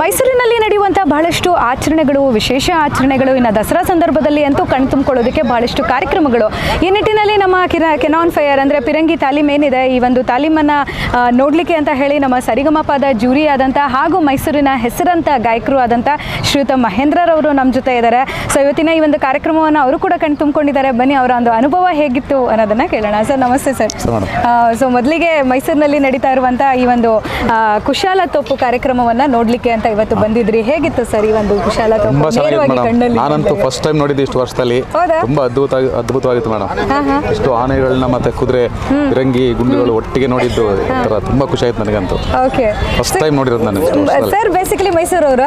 ಮೈಸೂರಿನಲ್ಲಿ ನಡೆಯುವಂತಹ ಬಹಳಷ್ಟು ಆಚರಣೆಗಳು ವಿಶೇಷ ಆಚರಣೆಗಳು. ಇನ್ನು ದಸರಾ ಸಂದರ್ಭದಲ್ಲಿ ಅಂತೂ ಕಣ್ತುಂಬಿಕೊಳ್ಳೋದಕ್ಕೆ ಬಹಳಷ್ಟು ಕಾರ್ಯಕ್ರಮಗಳು. ಈ ನಿಟ್ಟಿನಲ್ಲಿ ನಮ್ಮ ಕಿರ ಕೆನಾನ್ ಫೈರ್ ಅಂದರೆ ಪಿರಂಗಿ ತಾಲೀಮ್ ಏನಿದೆ? ಈ ಒಂದು ತಾಲೀಮನ್ನು ನೋಡಲಿಕ್ಕೆ ಅಂತ ಹೇಳಿ ನಮ್ಮ ಸರಿಗಮಪದ ಜೂರಿ ಆದಂಥ ಹಾಗೂ ಮೈಸೂರಿನ ಹೆಸರಂತ ಗಾಯಕರು ಆದಂಥ ಶ್ರೀಯುತ ಮಹೇಂದ್ರರವರು ನಮ್ಮ ಜೊತೆ ಇದ್ದಾರೆ. ಸೊ ಇವತ್ತಿನ ಈ ಒಂದು ಕಾರ್ಯಕ್ರಮವನ್ನು ಅವರು ಕೂಡ ಕಣ್ ತುಂಬಿಕೊಂಡಿದ್ದಾರೆ. ಬನ್ನಿ ಅವರ ಒಂದು ಅನುಭವ ಹೇಗಿತ್ತು ಅನ್ನೋದನ್ನು ಕೇಳೋಣ. ಸರ್ ನಮಸ್ತೆ ಸರ್. ಸೊ ಮೊದಲಿಗೆ ಮೈಸೂರಿನಲ್ಲಿ ನಡೀತಾ ಇರುವಂಥ ಈ ಒಂದು ಕುಶಾಲ ತೋಪು ಕಾರ್ಯಕ್ರಮವನ್ನು ನೋಡಲಿಕ್ಕೆ ಅಂತ ಇವತ್ತು ಬಂದಿದ್ರಿ. ಹೇಗಿತ್ತು ಸರ್ ಈ ಒಂದು ಕುಶಾಲ ತುಂಬಾ ಚೆನ್ನಾಗಿತ್ತು ಮೇಡಮ್ ನಾನಂತೂ ಫಸ್ಟ್ ಟೈಮ್ ನೋಡಿದ್ದು ಇಷ್ಟು ವರ್ಷದಲ್ಲಿ? ತುಂಬಾ ಅದ್ಭುತ ಅದ್ಭುತವಾಗಿತ್ತು ಮೇಡಮ್. ಇಷ್ಟು ಆನೆಗಳನ್ನ ಮತ್ತೆ ಕುದುರೆ ರಂಗಿ ಗುಂಡುಗಳು ಒಟ್ಟಿಗೆ ನೋಡಿದ್ದು ಒಂಥರ ತುಂಬಾ ಖುಷಿ ಆಯ್ತು ನನಗಂತೂ. ಓಕೆ ಫಸ್ಟ್ ಟೈಮ್ ನೋಡಿರೋದು ನಾನು. ಸರ್ ಬೇಸಿಕಲಿ ಮೈಸೂರು ಅವರ?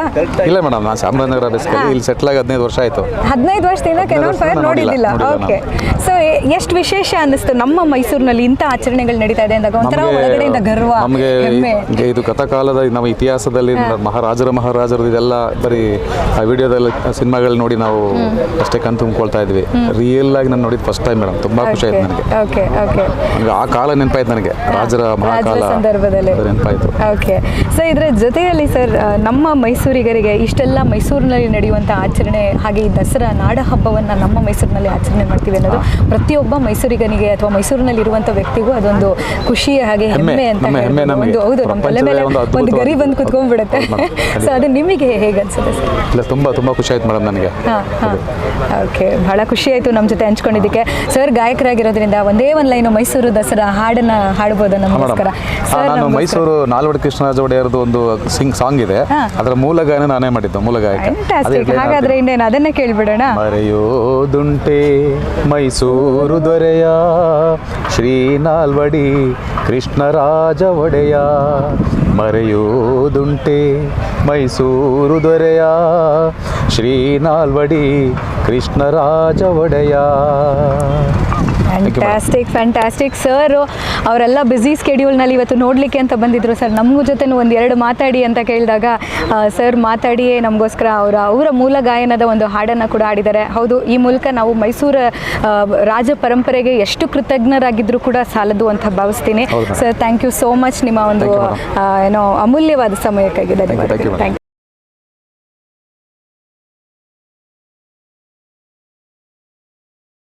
ಇಲ್ಲ ಮೇಡಮ್ ನಾನು ಚಾಮರಾಜನಗರ ಬೇಸಿಕಲಿ ಇಲ್ಲಿ ಸೆಟ್ಲ್ ಆಗಿ ಹದಿನೈದು ವರ್ಷ ಆಯ್ತು. ಹದಿನೈದು ವರ್ಷದಿಂದ ಕೆನೋನ್ ವರ್ಷದಿಂದ ಫೈರ್ ನೋಡಿದ್ದಿಲ್ಲ. ನೋಡಿಲ್ಲ ಓಕೆ ಸೊ ಎಷ್ಟು ವಿಶೇಷ ಅನ್ನಿಸ್ತು ನಮ್ಮ ಮೈಸೂರಿನಲ್ಲಿ ಇಂಥ ಆಚರಣೆಗಳು ನಡೀತಾ ಇದೆ ಅಂದಾಗ ಒಂಥರ ಒಳಗಡೆಯಿಂದ ಗರ್ವ ನಮಗೆ ಇದು ಕಥಕಾಲದ ನಮ್ಮ ಇತಿಹಾಸದಲ್ಲಿ ಮಹಾರಾಜರ ಮಹಾರಾಜರು ಇದೆಲ್ಲ ಬರೀ ಆ ವಿಡಿಯೋದಲ್ಲಿ ಸಿನಿಮಾಗಳು ನೋಡಿ ನಾವು ಅಷ್ಟೇ ಕಣ್ ತುಂಬಿಕೊಳ್ತಾ ಇದ್ವಿ. ರಿಯಲ್ ಆಗಿ ನಾನು ನೋಡಿದ ಫಸ್ಟ್ ಟೈಮ್ ಮೇಡಮ್. ತುಂಬಾ ಖುಷಿ ಆಯ್ತು ನನಗೆ. ಓಕೆ ಓಕೆ ಆ ಕಾಲ ನೆನಪಾಯ್ತು ನನಗೆ. ರಾಜರ ಮಹಾಕಾಲ ರಾಜರ ಸಂದರ್ಭದಲ್ಲಿ. ನೆನಪಾಯ್ತು. ಓಕೆ ಸೊ ಇದರ ಜೊತೆಯಲ್ಲಿ ಸರ್ ನಮ್ಮ ಮೈಸೂರಿಗರಿಗೆ ಇಷ್ಟೆಲ್ಲ ಮೈಸೂರಿನಲ್ಲಿ ನಡೆಯುವಂತ ಆಚರಣೆ ಹಾಗೆ ಈ ದಸರಾ ನಾಡ ಹಬ್ಬವನ್ನ ನಮ್ಮ ಮೈಸೂರಿನಲ್ಲಿ ಆಚರಣೆ ಮಾಡ್ತೀವಿ ಅನ್ನೋದು ಪ್ರತಿಯೊಬ್ಬ ಮೈಸೂರಿಗನಿಗೆ ಅಥವಾ ಮೈಸೂರಿನಲ್ಲಿ ಇರುವಂತ ವ್ಯಕ್ತಿಗೂ ಅದೊಂದು ಖುಷಿ ಹಾಗೆ ಹೆಮ್ಮೆ, ಅಂತ ಹೌದು ನಮ್ಮ ತಲೆ ಮೇಲೆ ಒಂದು ಗರಿ ಬಂದು ಕುತ್ಕೊಂಡ್ಬಿಡುತ್ತೆ. ಸೊ ಅದು ನಿಮಗೆ ಹೇಗೆ ಅನ್ಸುತ್ತೆ ಸರ್ ಇಲ್ಲ ತುಂಬ ತುಂಬ ಖುಷಿ ಆಯ್ತು ಮೇಡಮ್ ನನಗೆ. ಹಾಂ ಹಾಂ. ಓಕೆ ಬಹಳ ಖುಷಿ ಆಯಿತು ನಮ್ಮ ಜೊತೆ ಹಂಚ್ಕೊಂಡಿದ್ದಕ್ಕೆ. ಸರ್ ಗಾಯಕರಾಗಿರೋದ್ರಿಂದ ಒಂದೇ ಒಂದು ಲೈನು ಮೈಸೂರು ದಸರಾ ಹಾಡನ್ನ ಹಾಡ್ಬೋದು ನಮಸ್ಕಾರ ನಮಗೋಸ್ಕರ. ನಾನು ಮೈಸೂರು ನಾಲ್ವಡಿ ಕೃಷ್ಣರಾಜ ಒಡೆಯರ್ದು ಒಂದು ಸಿಂಗ್ ಸಾಂಗ್ ಇದೆ. ಅದರ ಮೂಲ ಗಾಯನ ನಾನೇ ಮಾಡಿದ್ದು ಮೂಲ ಗಾಯಕ. ಹಾಗಾದ್ರೆ ಇನ್ನೇನು? ಅದನ್ನೇ ಕೇಳ್ಬಿಡೋಣ. ಮರೆಯೋದುಂಟೆ ಮೈಸೂರು ದೊರೆಯ ಶ್ರೀ ನಾಲ್ವಡಿ ಕೃಷ್ಣರಾಜ ಒಡೆಯ ಮರೆಯೋದುಂಟೆ ಮೈಸೂರು ದೊರೆಯ Shri Nalvadi Krishnaraja Odeya fantastic fantastic sir ಅವರೆಲ್ಲ ಬ್ಯುಸಿ ಸ್ಕೆಡ್ಯೂಲ್ನಲ್ಲಿ ಇವತ್ತು ನೋಡಲಿಕ್ಕೆ ಅಂತ ಬಂದಿದ್ರು. ಸರ್ ನಮ್ಮ ಜೊತೆ ಒಂದು ಎರಡು ಮಾತಾಡಿ ಅಂತ ಕೇಳಿದಾಗ ಸರ್ ಮಾತಾಡಿಯೇ ನಮಗೋಸ್ಕರ ಅವರ ಅವರ ಮೂಲ ಗಾಯನದ ಒಂದು ಹಾಡನ್ನು ಕೂಡ ಆಡಿದ್ದಾರೆ ಹೌದು ಈ ಮೂಲಕ ನಾವು ಮೈಸೂರು ರಾಜ ಪರಂಪರೆಗೆ ಎಷ್ಟು ಕೃತಜ್ಞರಾಗಿದ್ದರೂ ಕೂಡ ಸಾಲದು ಅಂತ ಭಾವಿಸ್ತೀನಿ. Sir thank you so much ನಿಮ್ಮ ಒಂದು ಏನೋ ಅಮೂಲ್ಯವಾದ ಸಮಯಕ್ಕಾಗಿ ಧನ್ಯವಾದ ಥ್ಯಾಂಕ್ ಯು